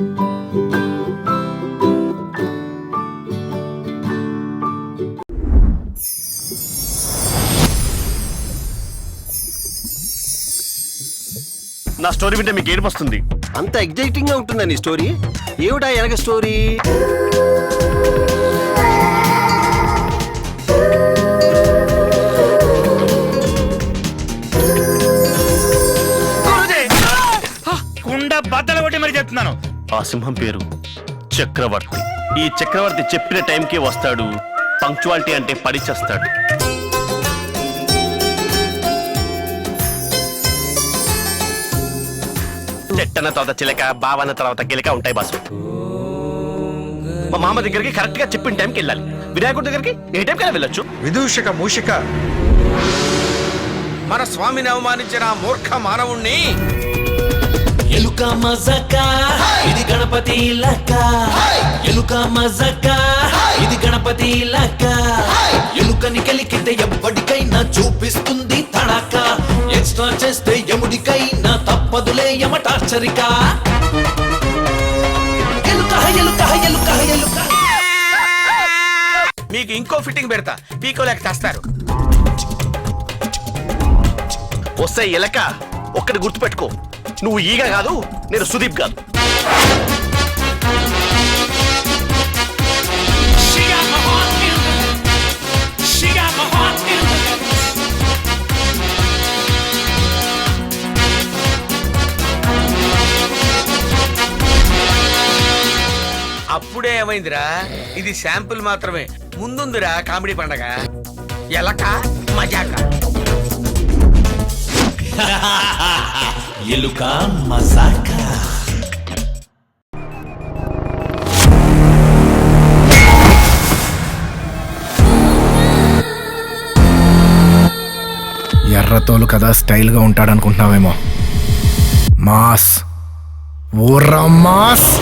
నా స్టోరీ వింటే మీకు ఏడుపు వస్తుంది. అంత ఎగ్జైటింగ్గా ఉంటుందా నీ స్టోరీ? ఏమిటా ఎనక స్టోరీ? కుండ బద్దలు కొట్టి మరి చెప్తున్నాను. ఆ సింహం పేరు చక్రవర్తి. ఈ చక్రవర్తి చెప్పిన టైంకి వస్తాడు పంక్చువాలిటీ అంటే పడిచేస్తాడు. చెట్టన తర్వాత చిలక బావన్న తర్వాత గిలక ఉంటాయి బాసు. మా మామ దగ్గరికి కరెక్ట్గా చెప్పిన టైంకి వెళ్ళాలి. వినాయకుడి దగ్గరికి ఏ టైంకి వెళ్ళొచ్చు. విదూషక మూషిక. మన స్వామిని అవమానించిన ఆ మూర్ఖ మానవుణ్ణి ఎలుక మజక ఇది గణపతి లక్క. ఎలుక మజక ఇది గణపతి లక్క. ఎలుకని కలికితే ఎవ్వడికైనా చూపిస్తుంది తడక. ఎక్స్ట్రా చేస్తే ఎముడికైనా తప్పదులే యమ టార్చరిక ఎలుక ఎలుక ఎలుక ఎలుక మీకు ఇంకో ఫిట్టింగ్ పెడతా. పీకోలేక తెస్తారు. వస్తే ఎలక. ఒక్కటి గుర్తుపెట్టుకో. నువ్వు ఈగ కాదు నేను సుదీప్ కాదు. అప్పుడే ఏమైందిరా? ఇది శాంపుల్ మాత్రమే. ముందుందిరా కామెడీ పండగ. ఎలక మజాకా. ఎలుక మజాక. ఎర్రతోలు కదా స్టైల్గా ఉంటాడనుకుంటున్నావేమో. మాస్. ఊర్రా మాస్.